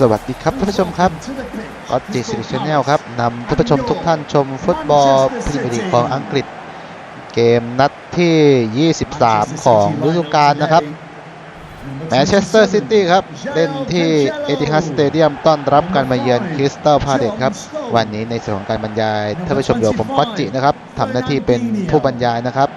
สวัสดีครับท่านผู้ชมครับออสจิสิริชแนลครับนำท่านผู้ชมทุกท่านชมฟุตบอลพรีเมียร์ลีกของอังกฤษ เกมนัดที่ 23 ของฤดูกาลนะครับแมนเชสเตอร์ซิตี้ครับ เล่นที่เอติฮัดสเตเดียมต้อนรับการมาเยือนคริสตัลพาเลตครับ วันนี้ในส่วนของการบรรยายท่านผู้ชมเดี๋ยวผมก๊อตจินะครับทำหน้าที่เป็นผู้บรรยายนะครับ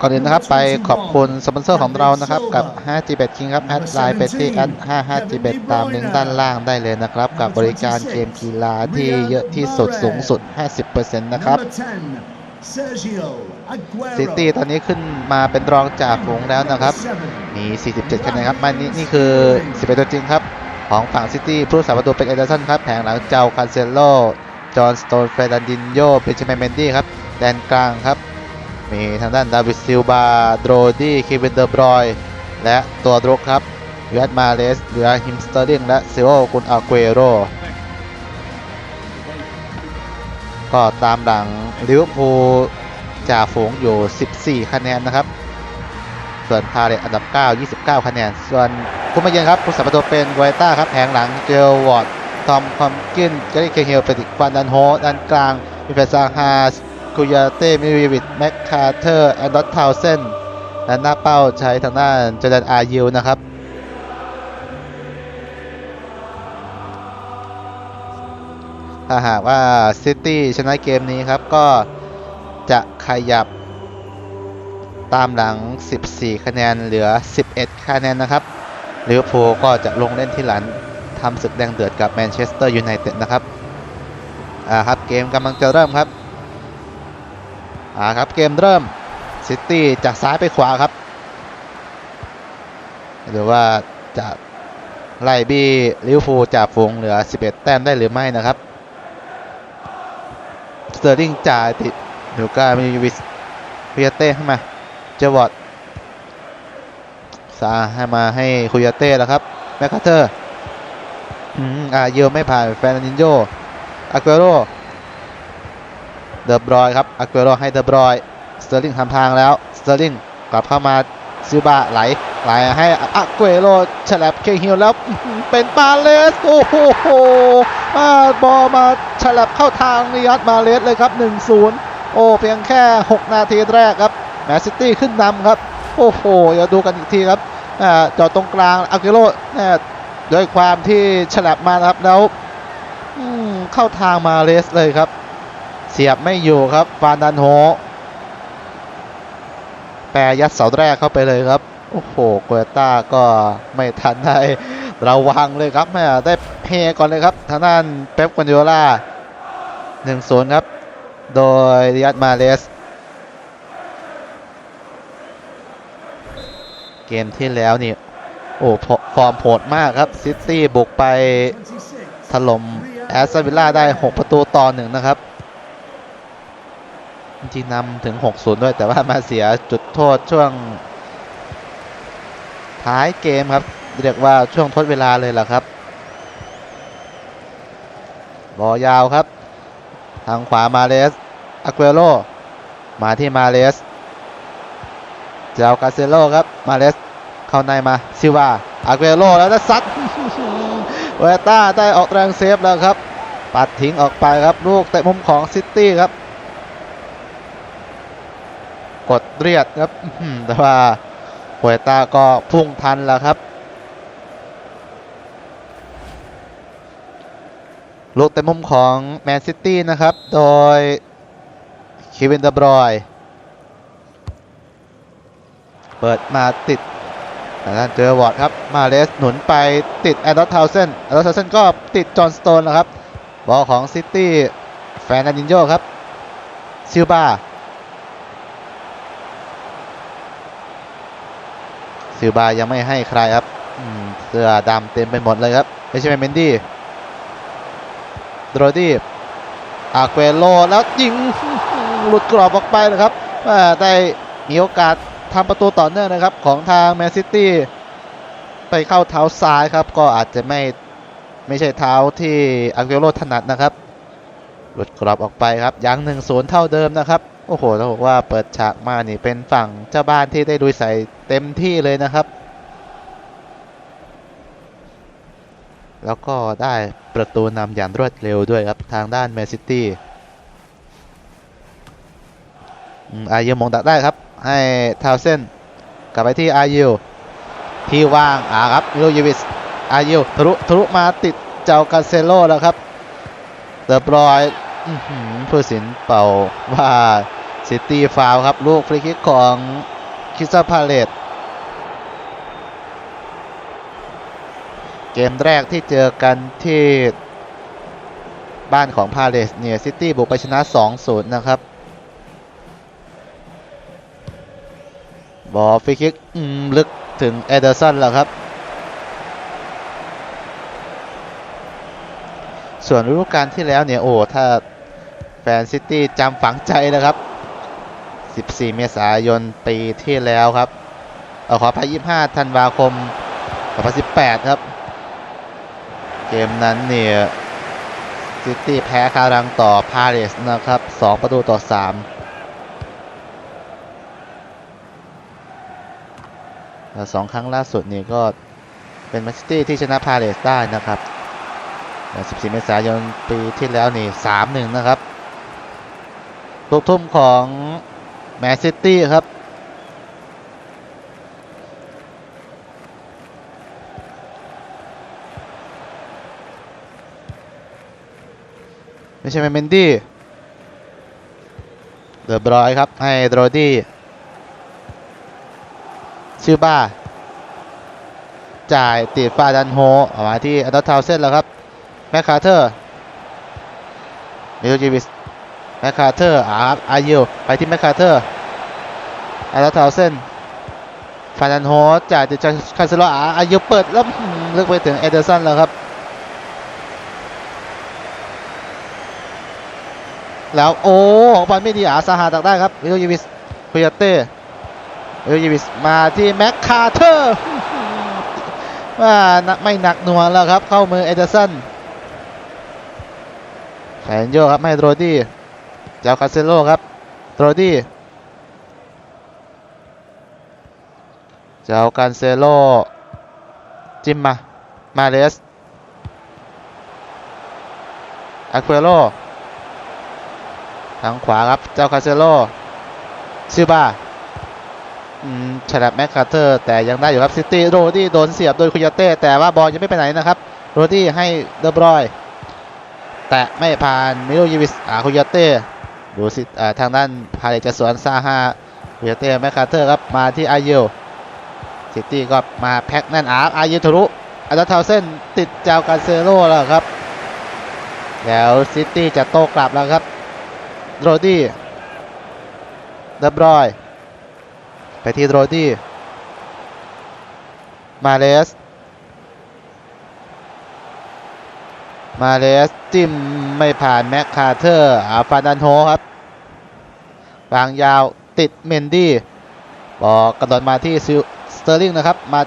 ก่อนอื่นนะครับไปขอบคุณสปอนเซอร์ของเรานะครับกับ 5G Bet King ครับแอดไลน์ไปที่แอด 55G Bet ตามลิงก์ด้านล่างได้เลยนะครับ กับบริการเกมกีฬาที่เยอะที่สุดสูงสุด 50%นะครับซิตี้ตอนนี้ขึ้นมาเป็นรองจากฝูงแล้วนะครับ มี 47คะแนนครับมานี่นี่คือ11ตัวจริงครับ ของฝั่งซิตี้ผู้รักษาประตูเป็นเอเดอร์สันครับ แผงหลังเจ้าคานเซโล จอห์นสโตนเฟรนันดินโยเบนจามินเมนดี้ครับ แดนกลางครับ มีทางด้านดาวิดซิลบาโดรดี้เควินเดอร์บรอยและตัวรุกครับเวียดมาเลสเรือฮิมสเตอร์ลิงและซิโอกุนอาเกโรก็ตามหลังลิเวอร์พูลจ่าฝูงอยู่ 14 คะแนนนะครับ ส่วนพาเลตอันดับ 9 29 คะแนน ส่วนผู้มาเยือนครับผู้สัมประตูเป็นไวต้าครับแผงหลังเจลวอร์ดทอมคอมกินเจอรี่เคเฮลเป็นอีกควันดันโฮด้านกลางมีเฟซาฮาส คุยาเต้มิวิวิดแม็กคาเทอร์แอนดอตทาวเซนและหน้าเป้าใช้ทางด้านเจดันอายิวนะครับถ้าหากว่าซิตี้ชนะเกมนี้ครับ ก็จะขยับตามหลัง 14 คะแนนเหลือ 11 คะแนนนะครับลิเวอร์พูลก็จะลงเล่นที่หลังทำศึกแดงเดือดกับแมนเชสเตอร์ยูไนเต็ดนะครับ อ่าครับ เกมกำลังจะเริ่มครับ อ่าครับเกมเริ่มซิตี้จากซ้ายไปขวาครับหรือว่าจะไล่บี้ลิวอร์พูจากฝูงเหลือ 11 แต้มได้หรือไม่นะครับสเตอร์ลิงจ่ายติดหนูกามีวิสเพียเต้ให้มาเจวอดซาให้มาให้คุยเต้แล้วครับแมคคาเตอร์อืมอ่าเยอไม่ผ่านแฟนนินโยอาเกโร เดอบรอยครับอาเกโรให้เดอบรอยสเตอร์ลิงทำทางแล้วสเตอร์ลิงกลับเข้ามาซิบาไหลไหลให้อาเกโรฉลับเคฮิลแล้วเป็นปาเลสโอ้โหอ่าบอลมาฉลับเข้าทางนิยัตมาเลสเลยครับ 1-0 โอ้เพียงแค่ 6 นาทีแรกครับแมนซิตี้ขึ้นนำครับโอ้โหเดี๋ยวดูกันอีกทีครับอ่าจอดตรงกลางอาเกโรเนี่ยด้วยความที่ฉลับมาครับแล้วเข้าทางมาเลสเลยครับ เสียบไม่อยู่ครับฟานดันโฮแปรยัดเสาแรกเข้าไปเลยครับ โอ้โหโกเอต้าก็ไม่ทันได้ระวังเลยครับแม่ได้เฮก่อนเลยครับ ทางด้านเป๊ปกัวดิโอล่า1-0ครับ โดยริยัตมาเลส เกมที่แล้วนี่ โอ้ฟฟอร์มโหดมากครับ ซิตี้บุกไปถล่มแอสตันวิลล่าได้ 6 ประตูต่อหนึ่งนะครับ จริงนำถึง 6-0 ด้วยแต่ว่ามาเสียจุดโทษช่วง ท้ายเกมครับ เรียกว่าช่วงทดเวลาเลยล่ะครับ บอลยาวครับ ทางขวามาเลสอาเกโรมาที่มาเลสเจ้ากาเซโลครับ มาเลสเข้าในมาซิลวาอาเกโรแล้วจะซัดเวต้าได้ออกแรงเซฟแล้วครับ ปัดทิ้งออกไปครับลูกเตะมุมของซิตี้ครับ กดเรียดครับแต่ว่าเวต้าก็พุ่งทันแล้วครับ ลูกเตะมุมของแมนซิตี้นะครับ โดยคิวินเดอบรอยเปิดมาติดทางด้านเจอวอร์ดครับ มาเลสหนุนไปติดแอนดอร์ทาเซนแอนดอร์ทาเซนก็ติดจอห์นสโตนแล้วครับ บอลของซิตี้แฟนนันินโยครับซิลบา ซิลบายังไม่ให้ใครครับเสื้อดำเต็มไปหมดเลยครับไม่ใช่เมนดี้โดรดี้อาเกโลแล้วยิงหลุดกรอบออกไปเลยครับอ่าได้มีโอกาสทำประตูต่อเนื่องนะครับ ของทางแมนซิตี้ไปเข้าเท้าซ้ายครับ ก็อาจจะไม่ไม่ใช่เท้าที่อาเกโลถนัดนะครับ หลุดกรอบออกไปครับยังหนึ่งศูนเท่าเดิมนะครับ โอ้โหต้องบอกว่าเปิดฉากมานี่เป็นฝั่งเจ้าบ้านที่ได้ดูใส่เต็มที่เลยนะครับ แล้วก็ได้ประตูนำอย่างรวดเร็วด้วยครับทางด้านแมนซิตี้อายุมงดักได้ครับ ให้ทาวเซนกลับไปที่อายุที่ว่างอ่าครับมิโลเยวิสอายุทะลุทะลุมาติดเจ้ากาเซโลแล้วครับเดบรอยอื้อหือผู้สินเป่าว่า ซิตี้ฟาวครับ ลูกฟรีคิกของคิสซาพาเลตเกมแรกที่เจอกันที่บ้านของพาเลสเนี่ยซิตี้บุกไปชนะ 2-0 นะครับ บอลฟรีคิกลึกถึงเอเดอร์สันแล้วครับ ส่วนฤดูกาลที่แล้วเนี่ย โอ้ ถ้าแฟนซิตี้จำฝังใจนะครับ 14 เมษายนปีที่แล้วครับเออขอพาย25 ธันวาคม 2018 ครับ เกมนั้นเนี่ยซิตี้แพ้คารังต่อพาเลสนะครับ 2 ประตูต่อ 3แล้วสองครั้งล่าสุดนี่ก็เป็นมนซิตี้ที่ชนะพาเลสได้นะครับ 14 เมษายนปีที่แล้วนี่ 3-1 นะครับลูกทุ่มของ แมนซิตี้ครับ ไม่ใช่แมนเมนดี้เดอบรอยครับ ให้โรดี้ชื่อบ้า จ่ายติดฟาดันโฮออกมาที่อัดัตทาวเซนแล้วครับ แมคคาเทอร์มิโลจิวิส แมคคาเทอร์อาร์อายิวไปที่แมคคาเทอร์อันดัตทาวเซนฟาดันโฮจ่ายติดคาเซโลอาอายิวเปิดแล้วอื้อหือลึกไปถึงเอเดอร์สันแล้วครับ แล้วโอ้ของบอลไม่ดีอาซาฮาตักได้ครับวิโรยิวิสคุยเต้วิโรยิวิสมาที่แม็กคาเทอร์ว่าไม่หนักหน่วงแล้วครับ เข้ามือเอเดอร์สันแขนโยครับให้โรดี้ เจ้าคาเซโลครับโรดี้เจ้ากาเซโลจิมมา มาเลสอาควโลทางขวาครับ เจ้าคาเซโลซิบ้าฉลับแม็กคาเตอร์ แต่ยังได้อยู่ครับซิตี้โรดี้โดนเสียบโดยคุยาเต้แต่ว่าบอลยังไม่ไปไหนนะครับ โรดี้ให้เดอบรอย แต่ไม่ผ่านมิโลยิวิสอาคุยาเต้ ดูสิทางด้านพาเลจะสวนซาฮาคุยเต้แม็กคาเตอร์ครับมาที่อายุซิตี้ก็มาแพ็กแน่นอาร์อายุทะลุอัลตาเทาเส้นติดเจ้าคาเซโลแล้วครับ แล้วซิตี้จะโต้กลับแล้วครับโรดี้เดบรอย ไปที่โรดี้มาเลส มาเลสจิ้มไม่ผ่านแม็กคาเทอร์อาฟาดันโฮครับวางยาวติดเมนดี้บอกกระโดดมาที่ซิลสเตอร์ลิงนะครับ มา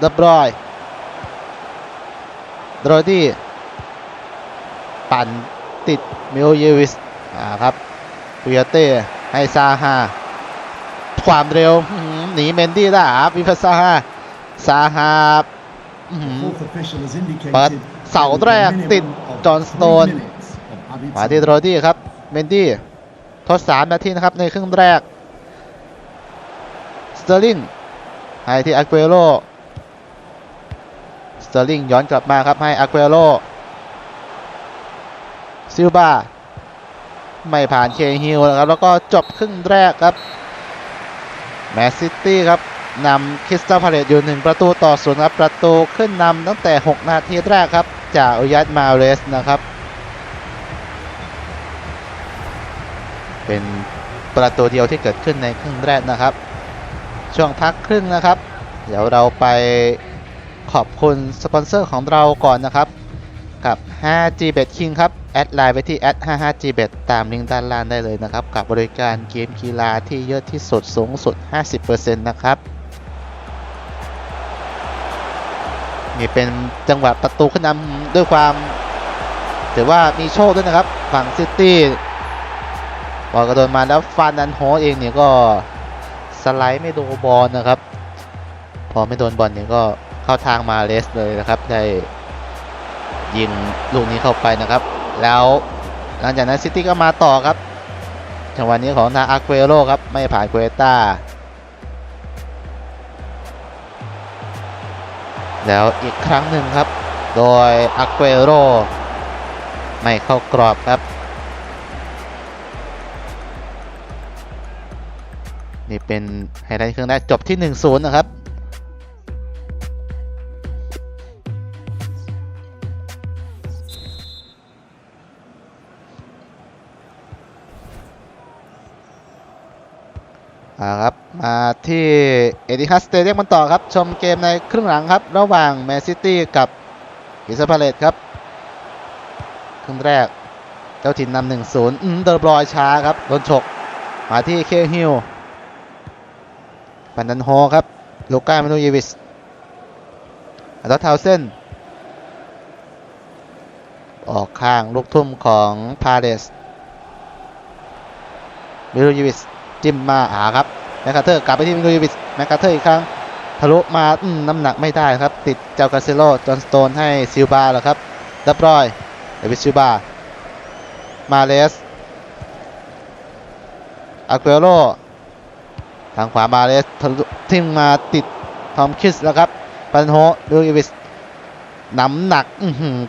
เดบรอยโรดี้ปั่นติดมิโอเยวิสอ่าครับเวียเต้ให้ซาฮาความเร็วอื้อหือหนีเมนดี้ได้ครับวิพัสซาฮาซาฮาอื้อหือ Fourth official has indicated เปิด เสาแรกติดจอห์นสโตน three minutes of added มาที่โรดี้ครับ เมนดี้ทดสามนาทีนะครับในครึ่งแรก สเตอร์ลิงให้ที่อาเกโรสเตอร์ลิงย้อนกลับมาครับให้อาเกโรซิลบาไม่ผ่านเคฮิลนะครับ แล้วก็จบครึ่งแรกครับ แมนซิตี้ครับนำคริสตัลพาเลตอยู่ 1 ประตูต่อศูนย์ครับ ประตูขึ้นนำตั้งแต่ 6 นาทีแรกครับ จากอุยัตมาเรสนะครับ เป็นประตูเดียวที่เกิดขึ้นในครึ่งแรกนะครับ ช่วงพักครึ่งนะครับ เดี๋ยวเราไปขอบคุณสปอนเซอร์ของเราก่อนนะครับ กับ 5G Bet King ครับ แอดไลน์ไปที่แอด @55G Bet ตามลิงก์ด้านล่างได้เลยนะครับ กับบริการเกมกีฬาที่เยอะที่สุดสูงสุด 50%นะครับนี่เป็นจังหวะประตูขึ้นนำ ด้วยความถือว่ามีโชคด้วยนะครับ ฝั่งซิตี้บอลกระโดดมาแล้วฟานันโฮเองเนี่ยก็สไลด์ไม่โดนบอลนะครับ พอไม่โดนบอลเนี่ยก็เข้าทางมาเลสเลยนะครับ ได้ยิงลูกนี้เข้าไปนะครับ แล้วหลังจากนั้นซิตี้ก็มาต่อครับจังหวะนี้ของทางอาร์เกโรครับ ไม่ผ่านเกเต้า แล้วอีกครั้งหนึ่งครับ โดยอาร์เกโรไม่เข้ากรอบครับ นี่เป็นไฮไลท์ครึ่งแรกจบที่ 1-0 นะครับอ่าครับมาที่เอติฮัสสเตเดียมกันต่อครับ ชมเกมในครึ่งหลังครับ ระหว่างแมนซิตี้กับ กิสพาเลตครับครึ่งแรก เจ้าถิ่นนำหนึ่งศูนย์เดอร์บรอยช้าครับโดนฉกมาที่เคฮิลปันดันโฮครับลูก้าเมนูเยวิสอัลตอร์ทาวเซนออกข้างลูกทุ่มของพาเดสมนูเยวิสจิ้มมาหาครับแมคคาเทอร์กลับไปที่มิโนวิชแมคคาเทอร์อีกครั้ง ทะลุมาอืมน้ำหนักไม่ได้ครับ ติดเจ้ากาเซโลจอนสโตนให้ซิลบาแล้วครับดับรอยเดวิดซิลบามาเลสอาเกโรทางขวามาเลสทะลุทิ้งมาติดทอมคิสแล้วครับปันโฮดูอิวิสน้ำหนัก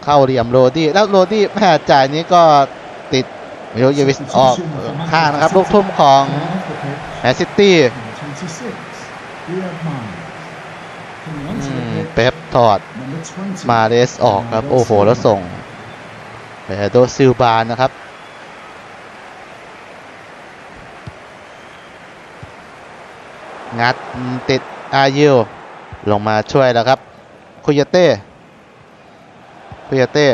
เข้าเหลี่ยมโรดี้แล้วโรดี้แม่จ่ายนี้ก็ติดมิโลเยวิสออกข้างนะครับ ลูกทุ่มของแมนซิตี้ เป๊ปถอด number 20. มาเลสออกครับ โอ้โห แล้วส่งเบโดซิลบานะครับ งัดติดอายิวลงมาช่วยแล้วครับ คุยาเต้ คุยาเต้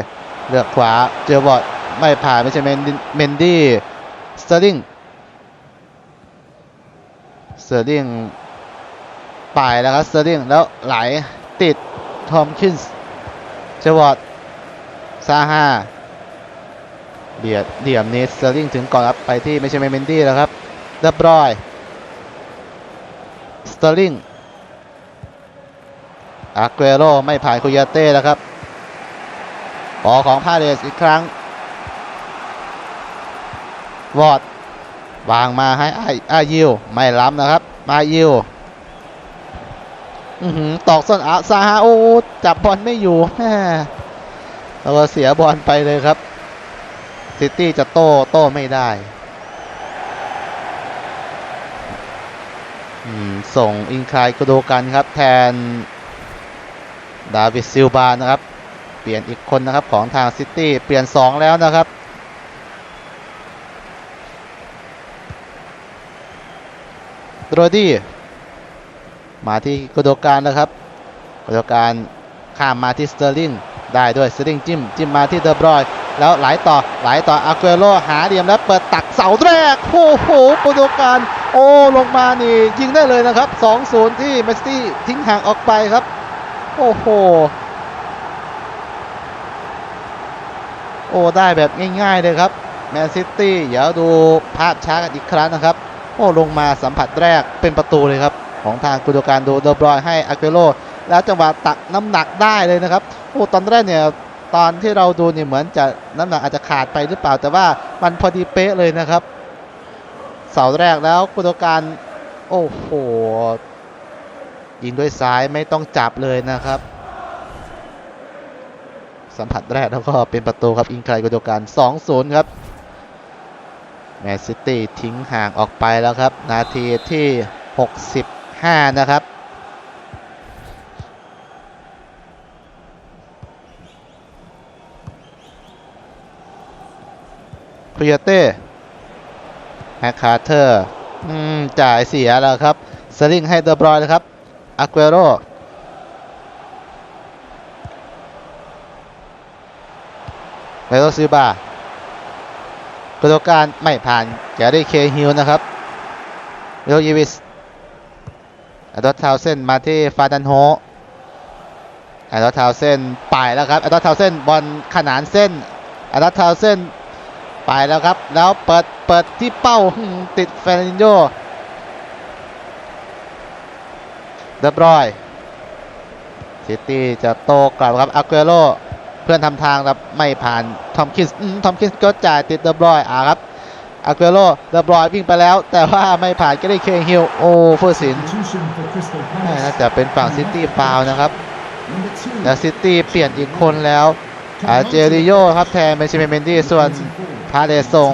เลือกขวา เจอบอดไม่ผ่านไม่ใช่เมนดิเมนดี้ สเตอร์ลิง สเตอร์ลิง ป่ายแล้วครับสเตอร์ลิงแล้วไหลติดทอมคินส์เจวอดซาฮาเบียดเดี่ยมนี้สเตอร์ลิงถึงก่อนครับไปที่ไม่ใช่เมนดี้แล้วครับเรียบร้อยสเตอร์ลิงอาเกโรไม่ผ่านคุยาเต้แล้วครับบอของพาเดสอีกครั้ง วอดวางมาให้อาอายิว ไม่ล้ำนะครับ มายิว ตอกส้นอาซาฮาโอ้จับบอลไม่อยู่แม่แล้วก็เสียบอลไปเลยครับ ซิตี้จะโต้โต้ไม่ได้ส่งอิงคายกระโดกันครับ แทน ดาวิดซิลบานะครับ เปลี่ยนอีกคนนะครับของทางซิตี้เปลี่ยน 2 แล้วนะครับโรดี้ มาที่กระโดการนะครับกระโดการข้ามมาที่สเตอร์ลิงได้ด้วยสเตอร์ลิงจิ้มจิ้มมาที่เดอบรอยแล้วไหลต่อไหลต่ออาเกโรหาเหลี่ยมแล้วเปิดตักเสาแรกโอ้โหกระโดการโอ้ลงมานี่ยิงได้เลยนะครับ 2-0 ที่แมนซิตี้ทิ้งห่างออกไปครับ โอ้โหโอ้ได้แบบง่ายๆเลยครับแมนซิตี้เดี๋ยวดูภาพช้ากันอีกครั้งนะครับ โอ้ลงมาสัมผัสแรกเป็นประตูเลยครับ ของทางกุโดการดูเดอบรอยให้อาเกโรแล้วจังหวะตักน้ำหนักได้เลยนะครับโอ้ตอนแรกเนี่ยตอนที่เราดูเนี่ยเหมือนจะน้ำหนักอาจจะขาดไปหรือเปล่า แต่ว่ามันพอดีเป๊ะเลยนะครับ เสาแรกแล้วกุโดการโอ้โหยิงด้วยซ้ายไม่ต้องจับเลยนะครับ สัมผัสแรกแล้วก็เป็นประตูครับอิงไคลกุโดการ2-0ครับแมนซิตี้ทิ้งห่างออกไปแล้วครับ นาทีที่ 5 นะครับพยเต้แฮคคาเทอร์อืมจ่ายเสียแล้วครับ สลิงให้เดอบรอยนะครับอาเกโรเมโลซิบากระโดดการไม่ผ่านแกรี่เคฮิลนะครับเมโลยีวิส อดอททาวเซนมาที่ฟาดันโฮอดอททาวเซนไปแล้วครับอดอททาวเซนบอลขนานเส้นอดอททาวเซนไปแล้วครับ แล้วเปิดเปิดที่เป้าติดเฟรนินโยเรียบร้อยซิตี้จะโตกลับครับอาเกโรพพื่อนทำทางครับไม่ผ่านทอมคินส์อืมทอมคินส์ก็จ่ายติดเดอบรอยอ่าครับ อาเกโรเดอบรอยวิ่งไปแล้ว แต่ว่าไม่ผ่านก็ได้เคฮิลโอ้ฟูสินแม่น่าจะเป็นฝั่งซิตี้ฟาวนะครับแล้วซิตี้เปลี่ยนอีกคนแล้วอาเจริโยครับแทนเบนชิเมนเมนดี้ส่วนพาเลสส่ง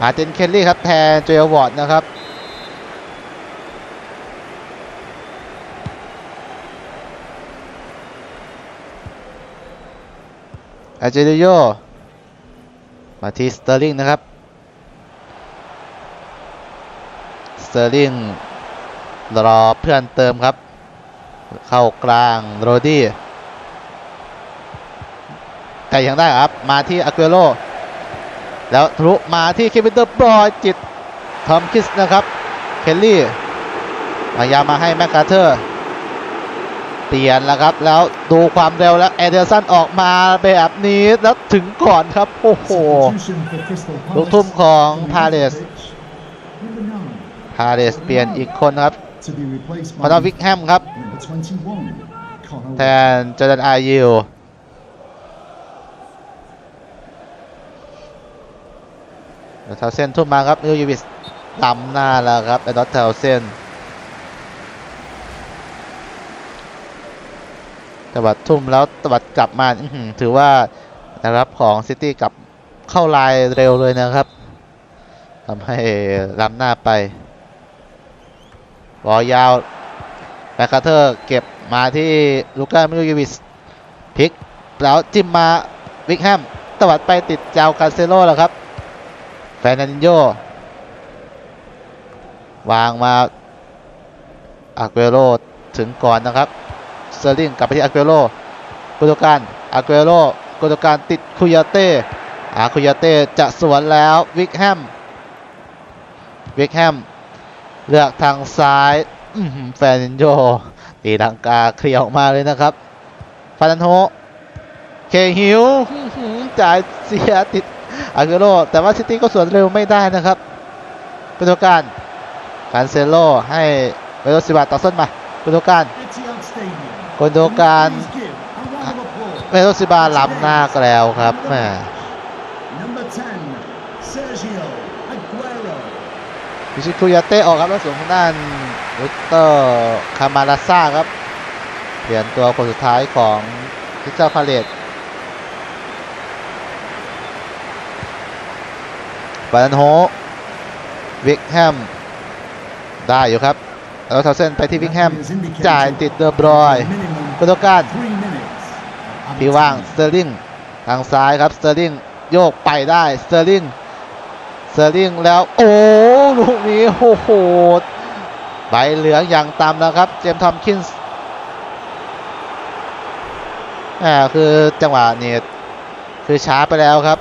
มาร์ตินเคลลี่ครับแทนเจอวอร์ดนะครับอาเจริโยมาทีสเตอร์ลิงนะครับ สเตอร์ลิงรอเพื่อนเติมครับ เข้ากลางโรดี้แต่ยังได้ครับ มาที่อาเกโรแล้วทะลุมาที่เควินเดอร์บรอยจิตทอมคิสนะครับ เคลลี่พยายามมาให้แมคคาเทอร์ เปลี่ยนแล้วครับ แล้วดูความเร็วแล้วเอเดอร์สันออกมาแบบนี้แล้วถึงก่อนครับ โอ้โห Substitution for Crystal ลูก Palace. ทุ่มของ Coming พา onto เล the ส pitch. Number nine, พาเลสเปลี่ยนอีกคนครับคอนอวิกแฮมครับ แทนจอร์แดนอายิวแล้วเทาเซนทุ่มมาครับมิลยูวิสล้ำหน้าแล้วครับไอ้ดอตเทาเซนตวัดทุ่มแล้วตวัดกลับมาถือว่านะครับของซิตี้กลับเข้าลายเร็วเลยนะครับทำให้ล้ำหน้าไป บอลยาวแบ็คคาเทอร์เก็บมาที่ลูก้ามิลยูวิสพลิกแล้วจิ้มมาวิกแฮมตวัดไปติดเจ้าคาเซโร่แล้วครับแฟร์นันโยวางมาอาเกโรถึงก่อนนะครับเซอร์ลิงกลับไปที่อาเกโรกุโดการอาเกโรกุโดการติดคุยาเต้อาคุยาเต้จะสวนแล้ววิกแฮมวิกแฮม เลือกทางซ้ายแฟนันโยตีดังกาเคลียร์ออกมาเลยนะครับฟานันโฮเคฮิวจ่ายเสียติดอาเกโรแต่ว่าซิตี้ก็สวนเร็วไม่ได้นะครับกุโดการการเซโลให้เวโรซิบาต่อส้นมากุโดการ Etihad Stadium. กุโดการเวโรซิบาล้ำหน้าก็แล้วครับแหม พิชิคุยาเต้ออกครับแล้วส่วนทางด้านวิกเตอร์คามาราซ่าครับ เปลี่ยนตัวคนสุดท้ายของพิซซ่าพาเลตบาลันโฮวิกแฮม ได้อยู่ครับแล้วเทาเส้นไปที่วิกแฮม จ่ายติดเดอบรอย minimum กุโดการ three minutes of ที่ว่างสเตอร์ลิงทางซ้ายครับสเตอร์ลิงโยกไปได้สเตอร์ลิงสเตอร์ลิงแล้วโอ้ ลูกนี้โอ้โหใบเหลืองอย่างต่ำนะครับ เจมส์ทอมคินส์อ่าคือจังหวะนี้คือช้าไปแล้วครับ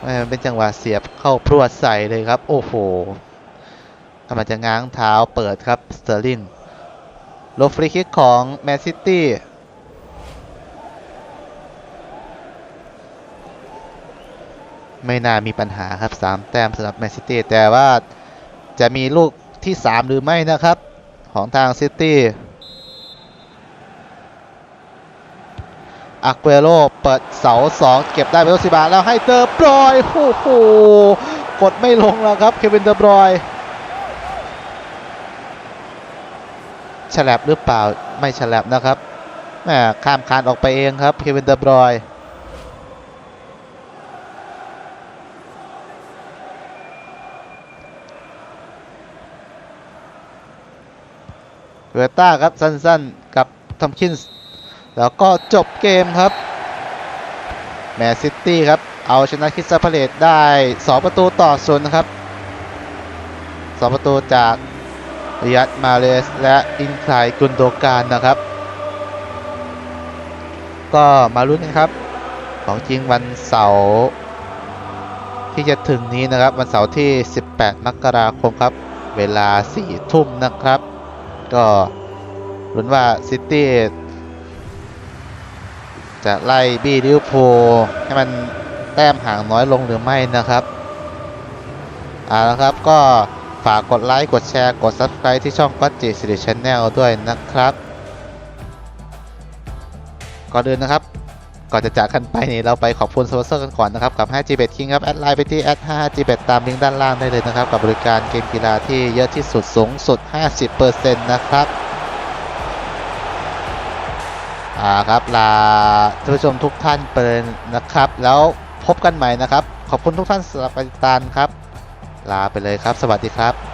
แหมเป็นจังหวะเสียบเข้าพรวดใส่เลยครับ โอ้โหกำลังจะง้างเท้าเปิดครับสเตอร์ลิงโลฟรีคิกของแมนซิตี้ ไม่น่ามีปัญหาครับ 3 แต้มสำหรับแมนซิตี้แต่ว่าจะมีลูกที่ 3 หรือไม่นะครับ ของทางซิตี้อาเกโรเปิดเสา 2 เก็บได้เบลซิบาแล้วให้เดอร์บรอยโอ้โหกดไม่ลงแล้วครับเควินเดอร์บรอยฉลับหรือเปล่าไม่ฉลับนะครับแหมข้ามคานออกไปเองครับเควินเดอบรอย เวต้าครับสั้นๆกับทอมคินส์แล้วก็จบเกมครับแมนซิตี้ครับ เอาชนะคิสตัพาเลตได้ 2 ประตูต่อศูนย์นะครับ 2 ประตูจากริยัตมาเลสและอินไซกุนโดการนะครับ ก็มาลุ้นกันครับ ของจริงวันเสาร์ที่จะถึงนี้นะครับ วันเสาร์ที่ 18 มกราคมครับ เวลา 4 ทุ่มนะครับ ก็ลุ้นว่าซิตี้จะไล่บี้ลิเวอร์พูลให้มันแต้มห่างน้อยลงหรือไม่นะครับเอาละครับก็ฝากกดไลค์ กดแชร์ กด Subscribe ที่ช่องก็จิสิริชแนลด้วยนะครับ ก่อนอื่นนะครับ ก่อนจะจากกันไปนี่เราไปขอบคุณสปอนเซอร์กันก่อนนะครับกับ 5G Bet King ครับแอดไลน์ไปที่ 5G Bet ตามลิงก์ด้านล่างได้เลยนะครับกับบริการเกมกีฬาที่เยอะที่สุดสูงสุด 50%นะครับอ่าครับลาท่านผู้ชมทุกท่านไปเลยนะครับ แล้วพบกันใหม่นะครับ ขอบคุณทุกท่านสำหรับการติดตามครับ ลาไปเลยครับ สวัสดีครับ